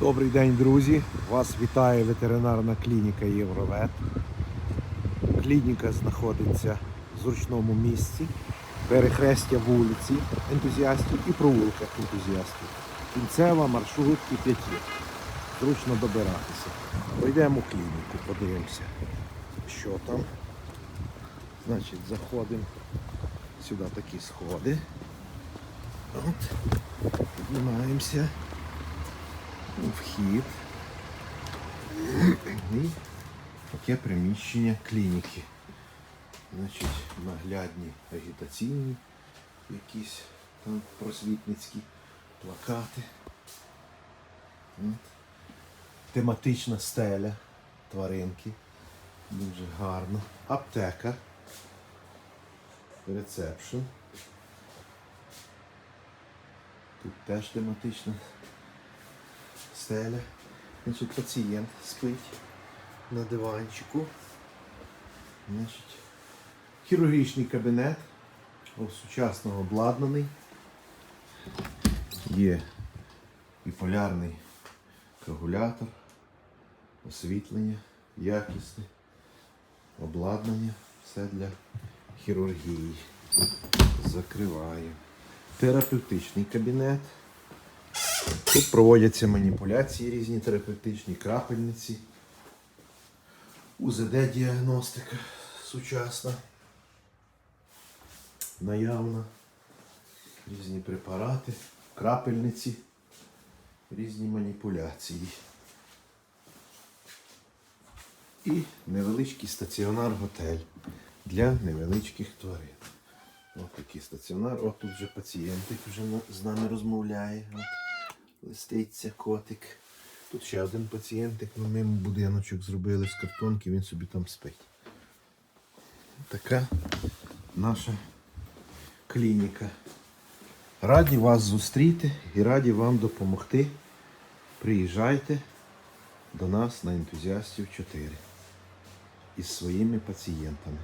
Добрий день, друзі! Вас вітає ветеринарна клініка Євровет. Клініка знаходиться в зручному місці, перехрестя вулиці ентузіастів і провулка ентузіастів. Кінцева маршрутки п'яті. Зручно добиратися. Пройдемо в клініку, подивимося, що там. Значить, заходимо сюди такі сходи. От. Піднімаємося. Вхід. І таке приміщення клініки. Значить, наглядні агітаційні якісь там просвітницькі плакати. Тематична стеля, тваринки. Дуже гарно. Аптека. Рецепшн. Тут теж тематична стеля. Значить, пацієнт спить на диванчику. Значить, хірургічний кабінет, сучасно обладнаний. Є і полярний коагулятор, освітлення, якісне, обладнання, все для хірургії. Закриваю. Терапевтичний кабінет. Тут проводяться маніпуляції різні терапевтичні крапельниці, УЗД-діагностика сучасна, наявна, різні препарати, крапельниці, різні маніпуляції. І невеличкий стаціонар-готель для невеличких тварин. Ось такий стаціонар. От тут вже пацієнтик вже з нами розмовляє. От. Листиться котик. Тут ще один пацієнтик, ну ми йому будиночок зробили з картонки, він собі там спить. Така наша клініка. Раді вас зустріти і раді вам допомогти. Приїжджайте до нас на ентузіастів 4 із своїми пацієнтами.